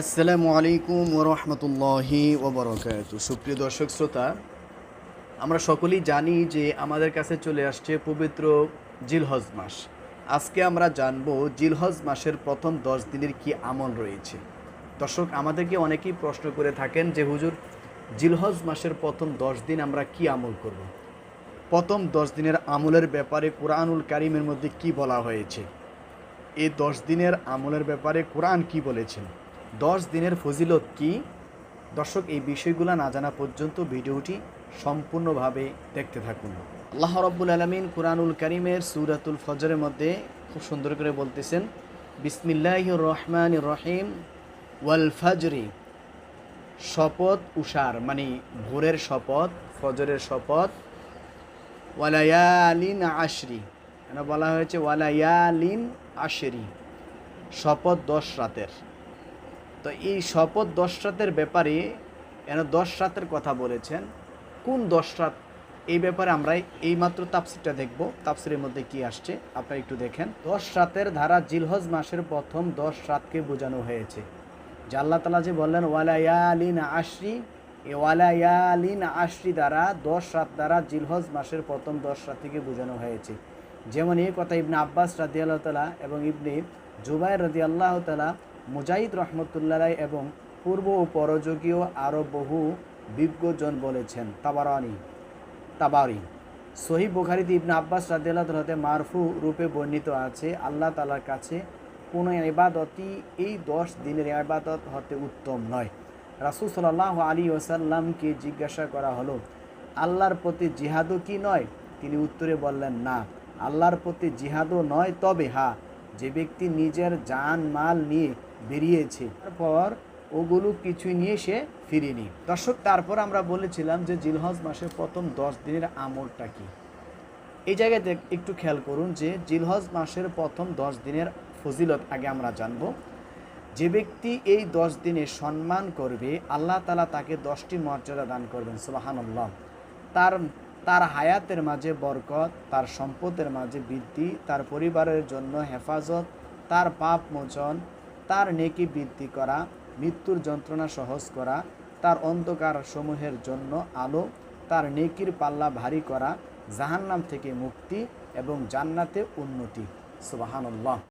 আসসালামু আলাইকুম ওরহমতুল্লাহি ওবরকাত সুপ্রিয় দর্শক শ্রোতা, আমরা সকলেই জানি যে আমাদের কাছে চলে আসছে পবিত্র জিলহজ মাস। আজকে আমরা জানব জিলহজ মাসের প্রথম দশ দিনের কি আমল রয়েছে। দর্শক, আমাদেরকে অনেকেই প্রশ্ন করে থাকেন যে, হুজুর, জিলহজ মাসের প্রথম দশ দিন আমরা কি আমল করব। প্রথম দশ দিনের আমলের ব্যাপারে কোরআনুল কারিমের মধ্যে কি বলা হয়েছে? এই দশ দিনের আমলের ব্যাপারে কোরআন কি বলেছেন? দশ দিনের ফজিলত কি? দর্শক, এই বিষয়গুলো না জানা পর্যন্ত ভিডিওটি সম্পূর্ণভাবে দেখতে থাকুন। আল্লাহ রব্বুল আলমিন কোরআনুল করিমের সুরাতুল ফজরের মধ্যে খুব সুন্দর করে বলতেছেন বিসমিল্লাহ রহমান রহিম, ওয়াল ফজরি, শপথ উষার মানে ভোরের শপথ, ফজরের শপথ, ওয়ালায়ালিন আশরি এখানে বলা হয়েছে, ওয়ালায়ালিন আশরি, শপথ দশ রাতের। তো এই শপথ দশ রাতের ব্যাপারে এন দশ রাতের কথা বলেছেন? কোন দশ রাত এই ব্যাপারে আমরা এইমাত্র তাপসিরটা দেখব। তাপসিরের মধ্যে কি আসছে, আপনারা একটু দেখেন। দশ রাতের ধারা জিলহজ মাসের প্রথম দশ রাতকে বোঝানো হয়েছে। যে তালা যে বললেন ওয়ালায়ালিন আশরি এই ওয়ালায়ালিন আশরি দ্বারা দশ রাত দ্বারা জিলহজ মাসের প্রথম দশ রাতকে বোঝানো হয়েছে। যেমন এই কথা ইবনে আব্বাস রাদি আল্লাহ তালা এবং ইবনে জুবাই রদি আল্লাহ তালা মুজাহিদ রহমতুল্লাহ এবং পূর্ব ও পরযোগীয় আরও বহু বিজ্ঞজন বলেছেন। তাবারানি, তাবারি সহি বুখারিতে ইবনে আব্বাস রাদিয়াল্লাহু তাআলাতে মারফু রূপে বর্ণিত আছে, আল্লাহ তাআলার কাছে কোনো ইবাদতই এই দশ দিনের ইবাদত হতে উত্তম নয়। রাসূল সাল্লাল্লাহু আলী ওসাল্লামকে জিজ্ঞাসা করা হলো, আল্লাহর প্রতি জিহাদও কি নয়? তিনি উত্তরে বললেন, না, আল্লাহর প্রতি জিহাদও নয়, তবে হা যে ব্যক্তি নিজের জান, মাল নিয়ে বেরিয়েছে। তারপর ওগুলো কিছুই নিয়ে সে ফিরিনি। দর্শক, তারপর আমরা বলেছিলাম যে জিলহজ মাসের প্রথম দশ দিনের আমলটা কি? এই জায়গায় একটু খেয়াল করুন যে জিলহজ মাসের প্রথম দশ দিনের ফজিলত আগে আমরা জানব। যে ব্যক্তি এই দশ দিনে সম্মান করবে, আল্লাহ তালা তাকে দশটি মর্যাদা দান করবেন সুবাহান্লাহ তার তার হায়াতের মাঝে বরকত, তার সম্পদের মাঝে বৃদ্ধি, তার পরিবারের জন্য হেফাজত, তার পাপ মোচন তার নেকি বৃদ্ধি করা, মৃত্যুর যন্ত্রণা সহজ করা, তার অন্ধকার সমূহের জন্য আলো, তার নেকির পাল্লা ভারী করা, জাহান্নাম থেকে মুক্তি এবং জান্নাতে উন্নতি। সুবাহান্লাহ